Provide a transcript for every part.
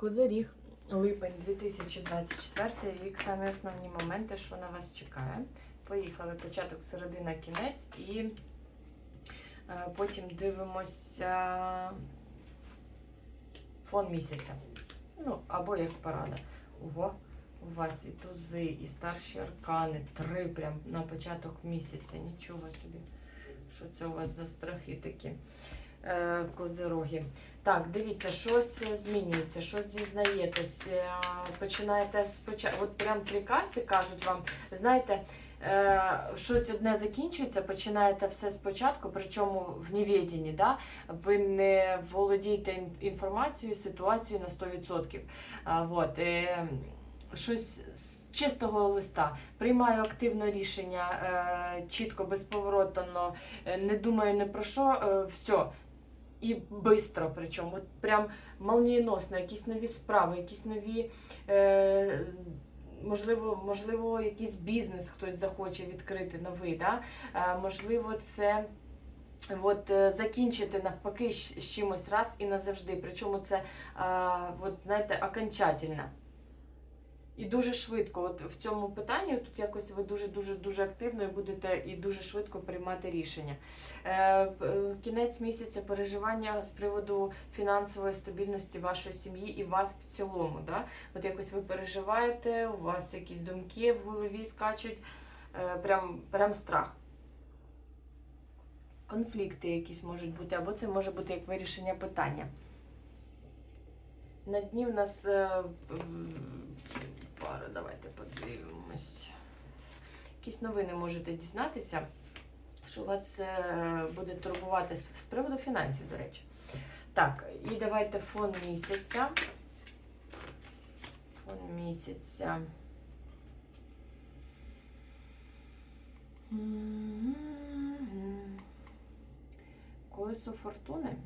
Козиріг, липень 2024 рік. Самі основні моменти, що на вас чекає. Поїхали початок, середина, кінець і е, потім дивимося фон місяця. Ну, або як парада. Ого, у вас і тузи, і старші аркани, три прям на початок місяця. Нічого собі. Що це у вас за страхи такі? Е, козироги. Так, дивіться, щось змінюється, щось дізнаєтесь. е, Починаєте спочатку. От прям три карти кажуть вам, знаєте, е, щось одне закінчується, починаєте все спочатку, причому в невіденні, да? ви не володієте інформацією, ситуацією на 100%. А, вот, е, щось з чистого листа. Приймаю активне рішення, е, чітко, безповоротно, е, не думаю ні про що, е, все. І швидко, причому от прям молнієносно, якісь нові справи, якісь нові, е, можливо, можливо, якийсь бізнес хтось захоче відкрити новий. Да? Е, можливо, це от, е, закінчити навпаки з чимось раз і назавжди. Причому це, от, знаєте, окончательно. І дуже швидко. От в цьому питанні тут якось ви дуже дуже дуже активно і будете і дуже швидко приймати рішення. Е, е, кінець місяця переживання з приводу фінансової стабільності вашої сім'ї і вас в цілому. Да? От якось ви переживаєте, у вас якісь думки в голові скачуть, е, прям, прям страх. Конфлікти якісь можуть бути, або це може бути як вирішення питання. На дні в нас е, давайте подивимось. Якісь новини можете дізнатися, що вас е, буде турбувати з, з приводу фінансів, до речі. Так, і давайте фон місяця. Фон місяця. Колесо фортуни.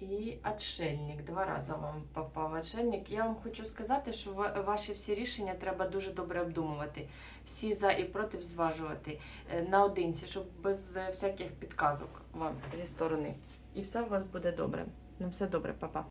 І отшельник. Два рази вам попав отшельник. Я вам хочу сказати, що ва- ваші всі рішення треба дуже добре обдумувати. Всі за і проти зважувати е, наодинці, щоб без е, всяких підказок вам зі сторони. І все у вас буде добре. На все добре, папа.